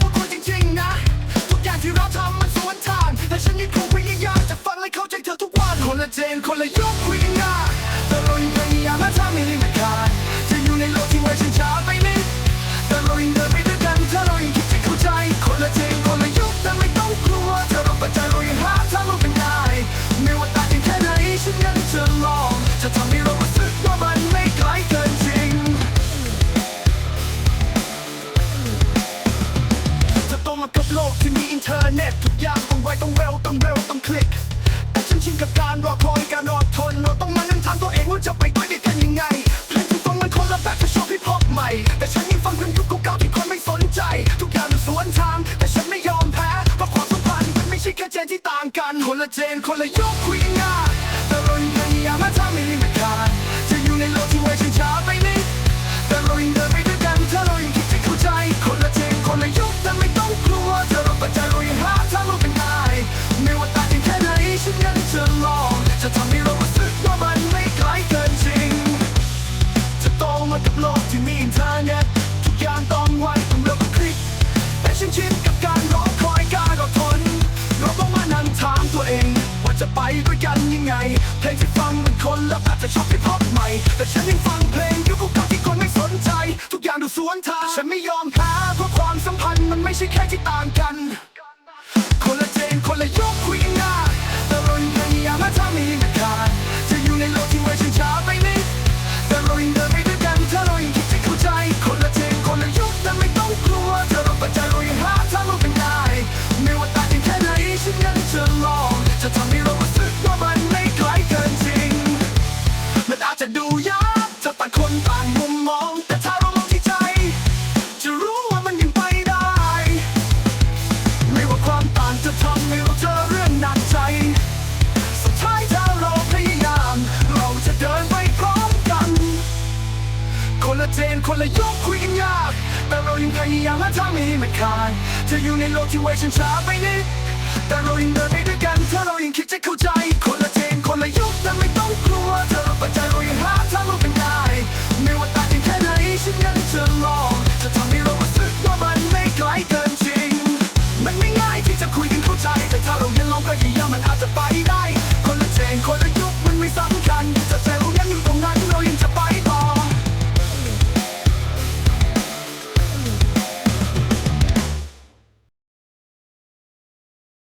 คุจริงๆนะ ทุกอย่างที่เราทำมันสวนทางแต่ฉันยังคงพยายามจะฟังและเข้าใจเธอทุกวันคนละเจนคนละยุคคุยกันนะแต่เรายังพยายามแลทำให้ดี เน็ตทุกอย่างต้องไวต้องเร็วต้องเร็วต้องคลิก แต่ฉันชินกับการรอคอยการอดทนเราต้องมานั่งถามตัวเองว่าจะไปด้วยได้กันยังไงเพลงที่ฟังมันคนละแบบถ้าชอบฮิปฮอปใหม่ แต่ฉันยังฟังเพลงยุคเก่าๆที่คนไม่สนใจ ทุกอย่างสวนทาง แต่ฉันไม่ยอมแพ้เพราะความสัมพันธ์มันไม่ใช่แค่เจนที่ต่างกันคนละเจนคนละยกคุยง่าย ด้วยกันยังไง เพลงที่ฟังมันคนละแบบแต่ชอบที่พบใหม่ แต่ฉันยังฟังเพลงยุคเก่าที่คนไม่สนใจ ทุกอย่างดูสวนทางฉันไม่ยอมแพ้เพราะความสัมพันธ์มันไม่ใช่แค่ที่ต่างกัน คนละเจนคนละยุค และยกคุยกันยาก แต่เรายังพยายามและทำให้มันคาดจะออยู่ในโลกที่ไว้ฉันช้าไปนิดแต่เรายังเดินไปด้วยกันเธอ